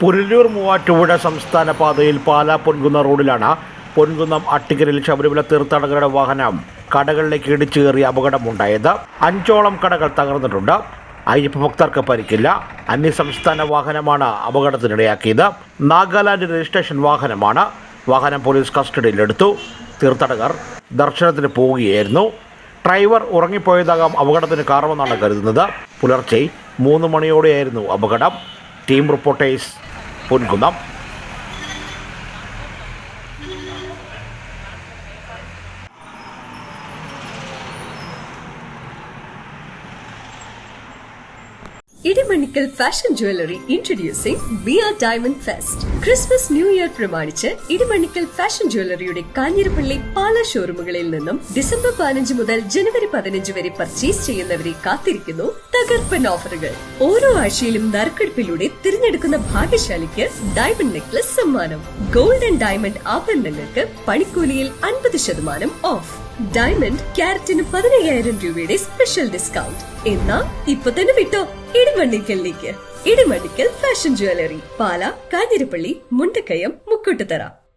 പുനലൂർ മൂവാറ്റുപുഴ സംസ്ഥാന പാതയിൽ പാലാ പൊൻകുന്ന റോഡിലാണ് പൊൻകുന്നം അട്ടിക്കലിൽ ശബരിമല തീർത്ഥാടകരുടെ വാഹനം കടകളിലേക്ക് ഇടിച്ചു കയറിയ അപകടമുണ്ടായത്. അഞ്ചോളം കടകൾ തകർന്നിട്ടുണ്ട്. അയ്യപ്പ ഭക്തർക്ക് പരിക്കില്ല. അന്യസംസ്ഥാന വാഹനമാണ് അപകടത്തിനിടയാക്കിയത്. നാഗാലാൻഡ് രജിസ്ട്രേഷൻ വാഹനമാണ്. വാഹനം പോലീസ് കസ്റ്റഡിയിലെടുത്തു. തീർത്ഥാടകർ ദർശനത്തിന് പോവുകയായിരുന്നു. ഡ്രൈവർ ഉറങ്ങിപ്പോയതാകാം അപകടത്തിന് കാരണമെന്നാണ് കരുതുന്നത്. പുലർച്ചെ മൂന്ന് മണിയോടെയായിരുന്നു അപകടം. Team reporters Ponkunnam Idimannickal fashion jewellery introducing bear diamond fest Christmas new year പ്രമാണിച്ച് ഇടിമണിക്കൽ ഫാഷൻ ജ്വല്ലറിയുടെ കാഞ്ഞിരപ്പള്ളി പാല ഷോറൂമുകളിൽ നിന്നും ഡിസംബർ പതിനഞ്ച് മുതൽ ജനുവരി പതിനഞ്ച് വരെ പർച്ചേസ് ചെയ്യുന്നവരെ കാത്തിരിക്കുന്നു തകർപ്പൻ ഓഫറുകൾ ഓരോ ആഴ്ചയിലും നറുക്കെടുപ്പിലൂടെ തിരഞ്ഞെടുക്കുന്ന ഭാഗ്യശാലിക്ക് ഡയമണ്ട് നെക്ലസ് സമ്മാനം. ഗോൾഡ് ആൻഡ് ഡയമണ്ട് ആഭരണങ്ങൾക്ക് പണിക്കൂലിയിൽ അൻപത് ശതമാനം ഓഫ് ഡയമണ്ട് ക്യാരറ്റിന് പതിനയ്യായിരം രൂപയുടെ സ്പെഷ്യൽ ഡിസ്കൗണ്ട് എന്നാ ഇപ്പൊ തന്നെ വിട്ടോ. ഇടിമണ്ണിക്കലിലേക്ക്. Idimannickal fashion jewellery Pala Kanjirappally Mundakayam Mukkottuthara.